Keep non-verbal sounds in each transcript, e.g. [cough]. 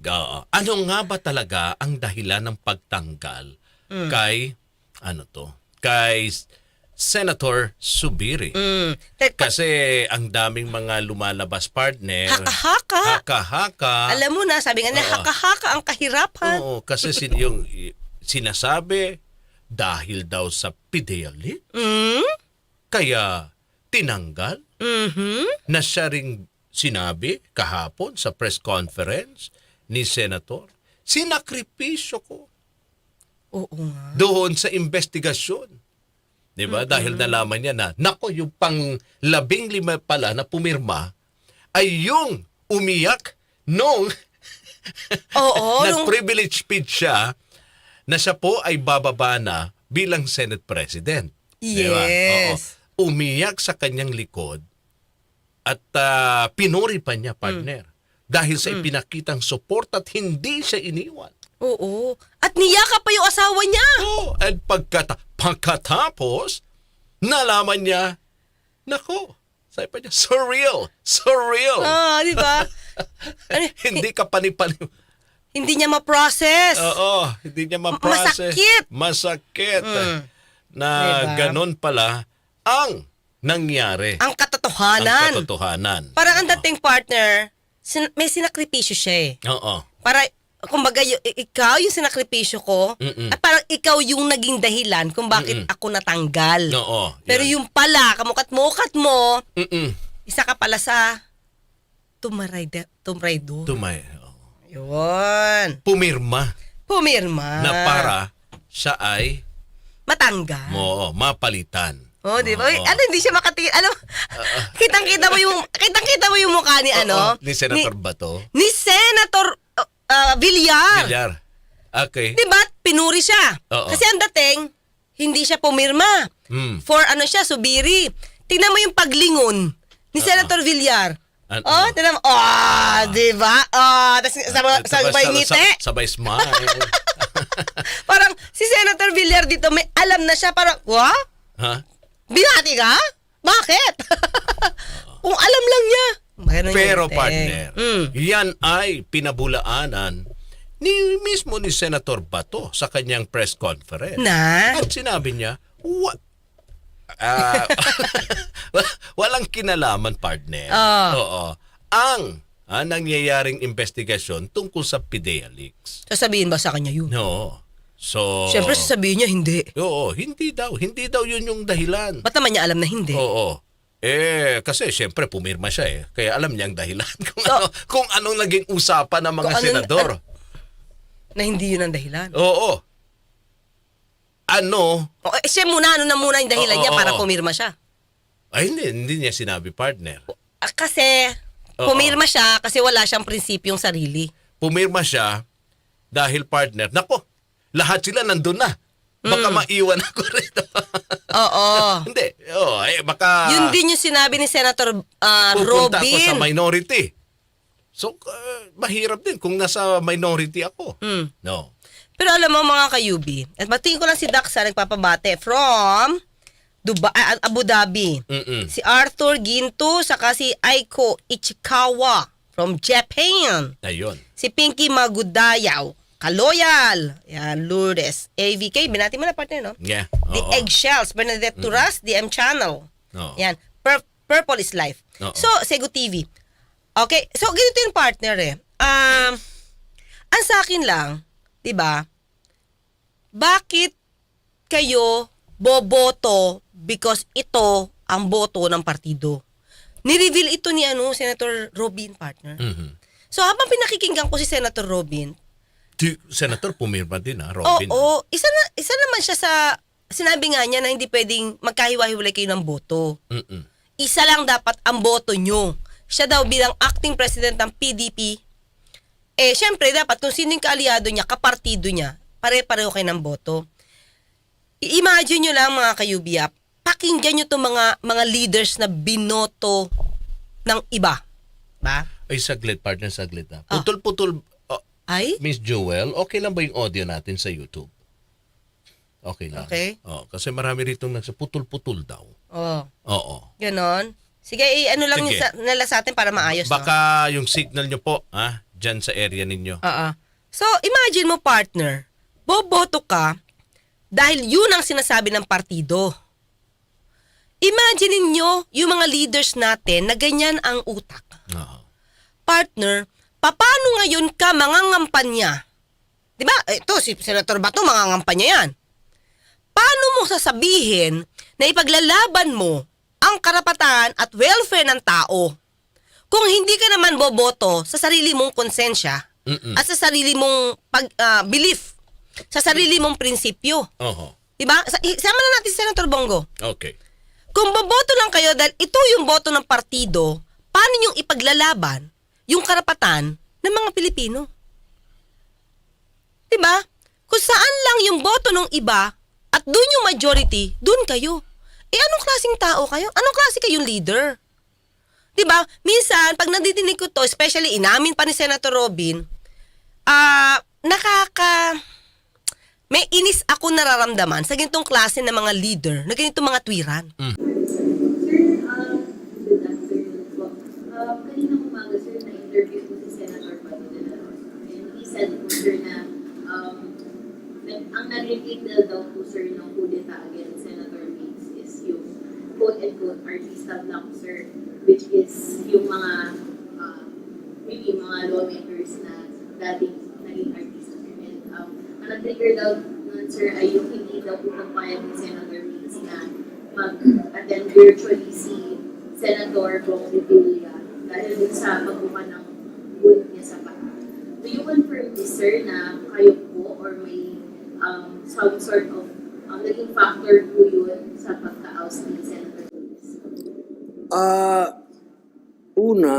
Oo. ano nga ba talaga ang dahilan ng pagtanggal kay ano to? Kay Senator Subiri. Mm. Kasi ang daming mga lumalabas partner. Haka-haka. Haka-haka. Alam mo na, sabi nga na, haka-haka ang kahirapan. Oo, kasi sin yung sinasabi dahil daw sa pideyali, Mm? kaya tinanggal Mhm. na siya ring sinabi kahapon sa press conference ni Senator, sinakripisyo ko Oo nga. doon sa investigasyon. Di ba? Dahil nalaman niya na, nako, yung pang labing lima pala na pumirma ay yung umiyak nung Oo. [laughs] nag-privilege speech siya na siya po ay bababa na bilang Senate President. Di ba? Yes. Oo. Umiyak sa kanyang likod at ah, pinuri pa niya, partner. Mm. Dahil sa ipinakitang support at hindi siya iniwan. Oo. At niyaka pa yung asawa niya. Oh, at pagkata pagkatapos, nalaman niya, nako, sabi pa niya, surreal, surreal. Ah, di ba? [laughs] Ano, hindi ka panipani. hindi niya ma-process. Oo, hindi niya ma-process. Masakit. Masakit. Mm. Na Diba? ganun pala ang nangyari. ang katotohanan. Ang katotohanan. Parang ang dating partner, sin- may sinakripisyo siya eh. Oo. Para, kumbaga, y- ikaw yung sinakripisyo ko, Mm-mm. at parang ikaw yung naging dahilan kung bakit Mm-mm. ako natanggal. Oo. Pero yan. yung pala, kamukat-mukat mo, Mm-mm. isa ka pala sa tumaraydo. Tumaraydo. Tumay. oo. Yun. Pumirma Pumirma. na para siya ay Matanggal. mo mapalitan. Oh, di ba? Oo. Ano, hindi siya makati... Ano, [laughs] kitang-kita mo yung... Kitang-kita mo yung mukha ni ano? Oo, ni Senator Bato. Ni, Senator uh, uh, Villar. Villar. Okay. Di ba? Pinuri siya. Oo. Kasi ang dating, hindi siya pumirma. Mm. For ano siya, subiri. Tingnan mo yung paglingon ni Senator Villar. An- oh, ano? tingnan mo. Oh, di ba? Oh, tapos sabay, sabay ngiti. Sabay smile. [laughs] Parang si Senator Villar dito may alam na siya. Parang, what? ha? Binati ka? Bakit? [laughs] Kung alam lang niya. Ganun Pero yung partner. Mm. yan ay pinabulaanan ni mismo ni Senator Bato sa kanyang press conference. Na? At sinabi niya, what? Ah, [laughs] walang kinalaman, partner. Ah. Oo. Ang ah, nangyayaring investigasyon tungkol sa Pidea Leaks. Sasabihin ba sa kanya yun? No. So, Siyempre sasabihin niya hindi. Oo, hindi daw. Hindi daw yun yung dahilan. Ba't naman niya alam na hindi? Oo. Eh, kasi siyempre pumirma siya eh. Kaya alam niya ang dahilan [laughs] kung, So- ano, kung anong naging usapan ng mga Kung ano- senador. [laughs] Na hindi yun ang dahilan. Oo. Ano? O, eh, siya muna, ano na muna yung dahilan Oo, niya oo, para oo. pumirma siya. Ay, hindi, hindi niya sinabi partner. Ah, kasi, Oo. pumirma siya kasi wala siyang prinsipyong sarili. Pumirma siya dahil partner. Nako, lahat sila nandun na. Baka Mm. maiwan ako [laughs] rito. Oo. [laughs] hindi. Oh, eh, baka yun din yung sinabi ni Senator uh, pupunta ako sa Robin. minority. So, uh, mahirap din kung nasa minority ako. Mm. No. Pero alam mo mga kayubi, at matingin ko lang si Daxa nagpapabate from Dubai, ah, Abu Dhabi. Mm-mm. Si Arthur Ginto, saka si Aiko Ichikawa from Japan. Ayun. Si Pinky Magudayaw, Kaloyal. Yan, Lourdes. AVK, binati mo na partner, no? Yeah. The oo. Eggshells, Bernadette Turas, DM Channel. Oo. Yan. Pur- Purple is Life. Oo. So, Sego TV. Okay, so ganito yung partner eh. Um, ang sa akin lang, di ba, bakit kayo boboto because ito ang boto ng partido? Ni-reveal ito ni ano, Senator Robin partner. Mhm. So habang pinakikinggan ko si Senator Robin, Senator pumirma din ha, Oo, Robin. isa na isa naman siya sa sinabi nga niya na hindi pwedeng magkahiwa-hiwalay kayo ng boto. Mm-mm. Isa lang dapat ang boto nyo. Siya daw bilang acting president ng PDP. Eh, syempre, dapat kung sino yung kaalyado niya, kapartido niya, pare-pareho kayo ng boto. I-imagine nyo lang mga kayubiya, pakinggan nyo itong mga, mga leaders na binoto ng iba. Ba? Ay, saglit, partner, saglit ha. Ah. Putol-putol. Ay? Miss Jewel, okay lang ba yung audio natin sa YouTube? Okay lang. Okay. Oh, kasi marami rito nagsa putol-putol daw. Oh, Oo. ganon. Sige, eh, ano lang Sige. yung sa, nila sa atin para maayos. no? Baka yung signal nyo po, ha? dyan sa area ninyo. Oo. So, imagine mo, partner, boboto ka dahil yun ang sinasabi ng partido. Imagine ninyo yung mga leaders natin na ganyan ang utak. Oo. Partner, paano ngayon ka mangangampanya? Di ba? Ito, si Senator Bato, mangangampanya yan. Paano mo sasabihin na ipaglalaban mo ang karapatan at welfare ng tao kung hindi ka naman boboto sa sarili mong konsensya Mm-mm. at sa sarili mong pag, ah, belief, sa sarili mong prinsipyo. Oho. Diba? Sa, isama na natin si Senator Bongo. Okay. Kung boboto lang kayo dahil ito yung boto ng partido, paano yung ipaglalaban yung karapatan ng mga Pilipino? Diba? Kung saan lang yung boto ng iba at doon yung majority, doon kayo. Eh anong klaseng tao kayo? Anong klase kayong leader? 'Di ba? Minsan pag nadidinig ko to, especially inamin pa ni Senator Robin, ah nakaka may inis ako nararamdaman sa ganitong klase ng mga leader, na ganitong mga tuwiran. Sir, uh, good afternoon po. Uh, kaninang umaga, sir, na-interview po si Senator Pato de la Rosa. And he said sir, na um, ang nag-repeat na daw po, sir, ng kudeta against Senator Bates is yung quote-unquote artista block, sir, which is yung mga uh, maybe mga lawmakers na dating naging artista, sir. And um, ang nag-trigger daw nun, sir, ay yung hindi daw po pagpayag ni Senator Bates na mag-attend virtually si Senator Bong Revilla dahil sa pagbuka ng wood niya sa back. Confirm this, sir, na kayo po or may um, some sort of um, naging factor po yun sa pagka-oust ni Senator Bates? Ah, una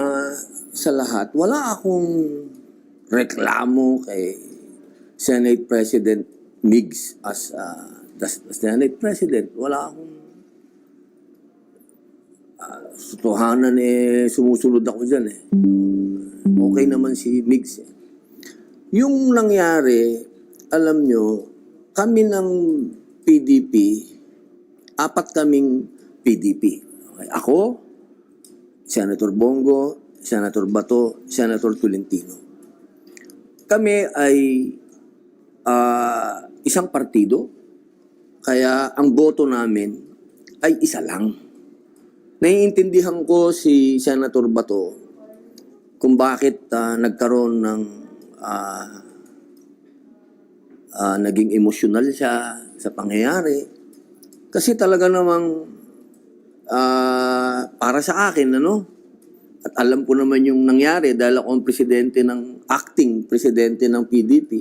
sa lahat, wala akong reklamo kay Senate President Migs as ah, the Senate President. Wala akong uh, sutuhanan eh, sumusunod ako dyan eh. Okay naman si Migs eh. Yung nangyari, alam nyo, kami ng PDP, apat kaming PDP. Okay, Ako, Senator Bongo, Senator Bato, Senator Tolentino. Kami ay ah, isang partido, kaya ang boto namin ay isa lang. Naiintindihan ko si Senator Bato kung bakit ah, nagkaroon ng ah, ah, naging emosyonal siya sa pangyayari. Kasi talaga namang ah, para sa akin, ano, at alam ko naman yung nangyari dahil ako ang presidente ng, acting presidente ng PDP.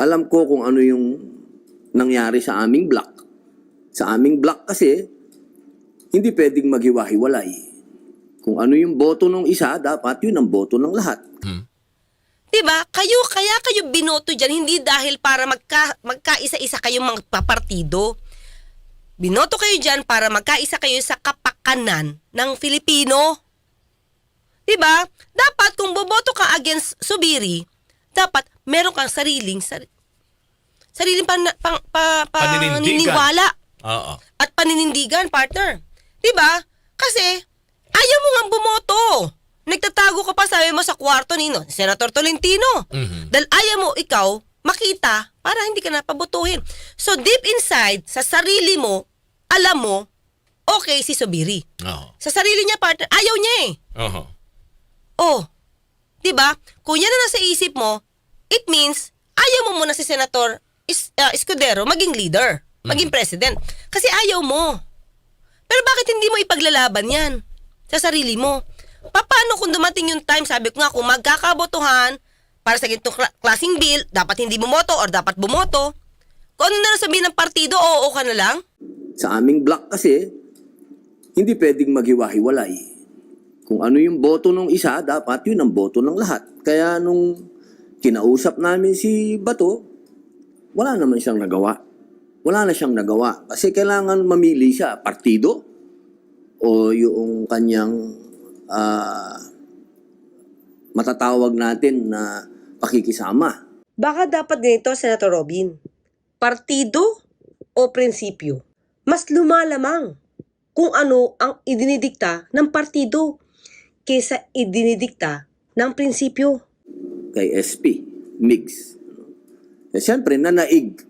Alam ko kung ano yung nangyari sa aming block. Sa aming block kasi, hindi pwedeng maghiwa-hiwalay. Kung ano yung boto ng isa, dapat yun ang boto ng lahat. Diba? Kayo, kaya kayo binoto dyan, hindi dahil para magka, magkaisa-isa kayong magpapartido. Binoto kayo dyan para magkaisa kayo sa kapakanan ng Filipino. Diba? Dapat kung boboto ka against Subiri, dapat meron kang sariling sar- sariling pan, pang, pa, Paninindigan. paniniwala Oo. at paninindigan, partner. 'Di ba? Kasi ayaw mo nga bumoto. Nagtatago ka pa sabi mo sa kwarto ni no, Senator Tolentino. Mhm. Dahil ayaw mo ikaw makita para hindi ka napabotohin. So deep inside, sa sarili mo, alam mo, okay si Subiri. Oo. Sa sarili niya, partner, ayaw niya eh. Oh, 'di ba? Kung yan na nasa isip mo, it means ayaw mo muna si Senator Is, uh, Escudero maging leader, maging president. Kasi ayaw mo. Pero bakit hindi mo ipaglalaban yan sa sarili mo? Paano kung dumating yung time, sabi ko nga, kung magkakabotohan para sa ganitong kla- klaseng bill, dapat hindi bumoto or dapat bumoto, kung ano na sabihin ng partido, oo ka na lang? Sa aming block kasi, hindi pwedeng maghiwa-hiwalay. Kung ano yung boto ng isa, dapat yun ang boto ng lahat. Kaya nung kinausap namin si Bato, wala naman siyang nagawa. Wala na siyang nagawa. Kasi kailangan mamili siya, partido o yung kanyang ah, matatawag natin na pakikisama. Baka dapat ganito, Senator Robin. Partido o prinsipyo? Mas lumalamang kung ano ang idinidikta ng partido kaysa idinidikta ng prinsipyo. kay SP, MIGS. Eh, siyempre, nanaig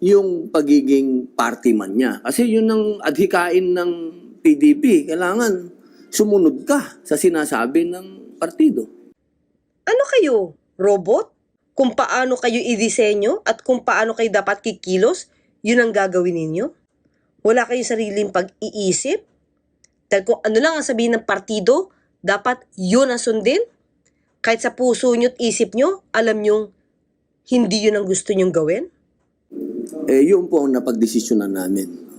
yung pagiging party man niya. Kasi yun ang adhikain ng PDP. Kailangan sumunod ka sa sinasabi ng partido. Ano kayo? Robot? Kung paano kayo idisenyo at kung paano kayo dapat kikilos, yun ang gagawin ninyo? Wala kayong sariling pag-iisip? Dahil kung ano lang ang sabihin ng partido, dapat yun ang sundin? Kahit sa puso nyo at isip nyo, alam nyong hindi yun ang gusto nyong gawin? Eh, yun po ang napagdesisyonan namin.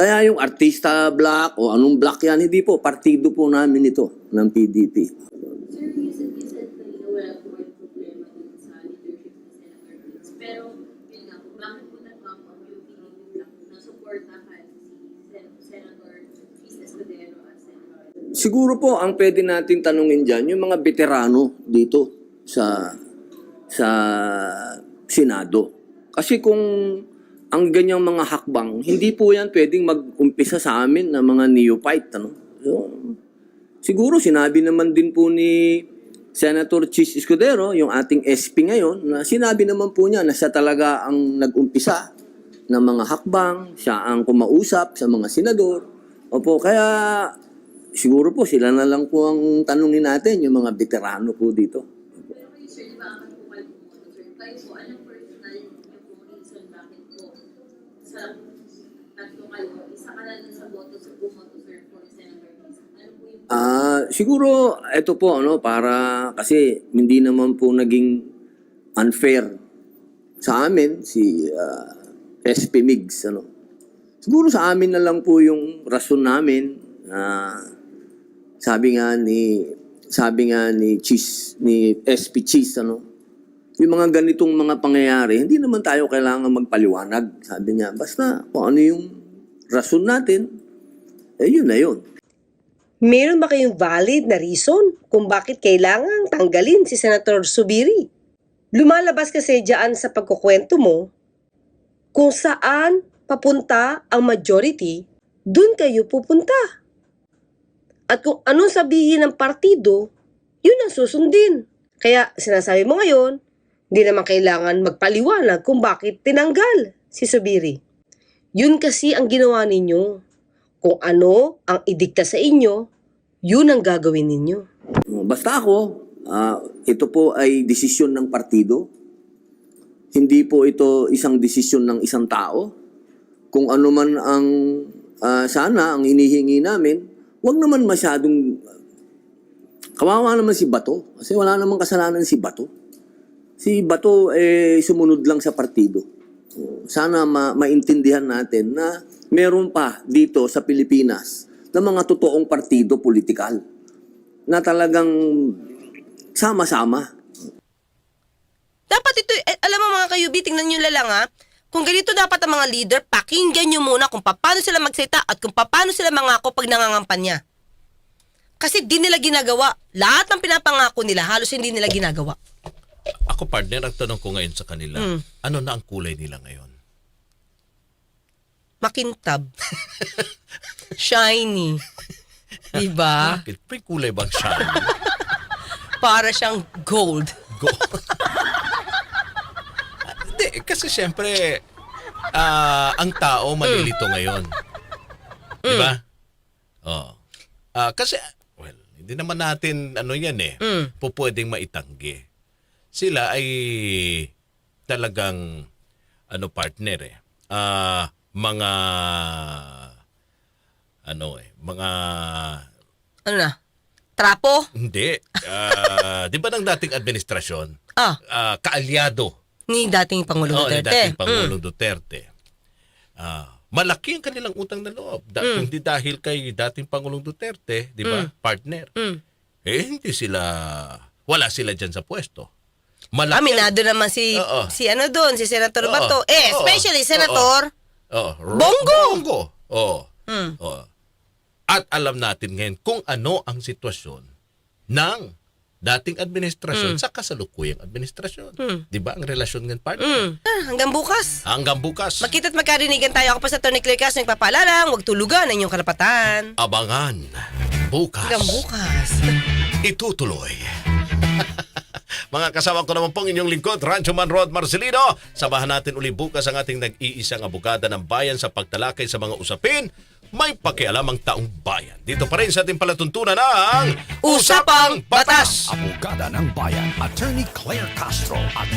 Kaya yung artista black o anong black yan, hindi po, partido po namin ito ng PDP. Sir, you said, you said kanina wala po kayong problema dun sa leadership ni Senator Vince. Pero, yun nga po, bakit po nagmamang yung PDP Black na supportahan si Sen- Senator Chis Escudero at Senator Siguro po ang pwede nating tanungin diyan yung mga veterano dito sa sa Senado. Kasi kung ang ganyang mga hakbang, hindi po yan pwedeng mag-umpisa sa amin na mga neophyte. Ano? So, siguro sinabi naman din po ni Senator Chis Escudero, yung ating SP ngayon, na sinabi naman po niya na siya talaga ang nag-umpisa ng mga hakbang, siya ang kumausap sa mga senador. Opo, kaya siguro po sila na lang po ang tanungin natin, yung mga veterano po dito. Pero sir, di ba akan po sir? Kayo po, anong personal niyo pong reason bakit po sa tatlo kayo, po yung Ah, siguro ito po ano para kasi hindi naman po naging unfair sa amin si ah, SP Migs ano. Siguro sa amin na lang po yung rason namin na sabi nga ni sabi nga ni Cheese ni SP Cheese ano. Yung mga ganitong mga pangyayari, hindi naman tayo kailangan magpaliwanag. Sabi niya, basta kung ano yung rason natin, eh yun na yun. Meron ba kayong valid na reason kung bakit kailangan tanggalin si Senator Subiri? Lumalabas kasi dyan sa pagkukwento mo kung saan papunta ang majority, dun kayo pupunta. At kung anong sabihin ng partido, yun ang susundin. Kaya sinasabi mo ngayon, hindi naman kailangan magpaliwanag kung bakit tinanggal si Subiri. Yun kasi ang ginawa ninyo. Kung ano ang idikta sa inyo, yun ang gagawin ninyo. Basta ako, ah, ito po ay desisyon ng partido. Hindi po ito isang desisyon ng isang tao. Kung ano man ang ah, sana ang hinihingi namin, wag naman masyadong kawawa naman si Bato kasi wala namang kasalanan si Bato. Si Bato eh sumunod lang sa partido. Sana ma- maintindihan natin na meron pa dito sa Pilipinas na mga totoong partido politikal na talagang sama-sama. Dapat ito, eh, alam mo mga kayubi, tingnan nyo lang ha. Kung ganito dapat ang mga leader, pakinggan nyo muna kung paano sila magsalita at kung paano sila mangako pag nangangampanya. Kasi di nila ginagawa. Lahat ng pinapangako nila, halos hindi nila ginagawa. Ako partner, ang tanong ko ngayon sa kanila, Mm. ano na ang kulay nila ngayon? Makintab. [laughs] Shiny. Diba? Bakit? May kulay bang siya? [laughs] Para siyang gold. Go. [laughs] Hindi, kasi syempre, ah, ang tao malilito ngayon. Di ba? Oh. Ah, kasi, well, hindi naman natin, ano yan eh, Mm. po pwedeng maitanggi. Sila ay talagang, ano partner eh, ah, mga, ano eh, mga, Ano na? Trapo? hindi, ah, di ba ng dating administrasyon, Ah, ah, kaalyado ni dating Pangulong ni Duterte. dating Mm. Pangulong Duterte. Ah, malaki ang kanilang utang na loob. Da- Mm. Hindi dahil kay dating Pangulong Duterte, di ba, partner. Mm. Eh, hindi sila, wala sila dyan sa pwesto. Malaki. Aminado naman si Oo. si ano doon, si Senator Oo. Bato. Eh, Oo. especially Senator. Oo. Ro- Bongo! Bongo. Oo. Mm. Oo. At alam natin ngayon kung ano ang sitwasyon ng dating administrasyon sa kasalukuyang administrasyon. Mm. Di ba ang relasyon ng partner? Mm. Ah, hanggang bukas. Hanggang bukas. Makita't magkarinigan tayo. Ako pa sa Tony Claire Castro, nagpapaalala, huwag tulugan ang inyong karapatan. Abangan. Bukas. Hanggang bukas. itutuloy. [laughs] Mga kasama ko naman pong inyong lingkod, Rancho Man Rod Marcelino. Samahan natin uli bukas ang ating nag-iisang abogada ng bayan sa pagtalakay sa mga usapin may pakialam ang taong bayan. Dito pa rin sa ating palatuntunan ng Usapang Batas! Abogada ng Bayan, Attorney Claire Castro at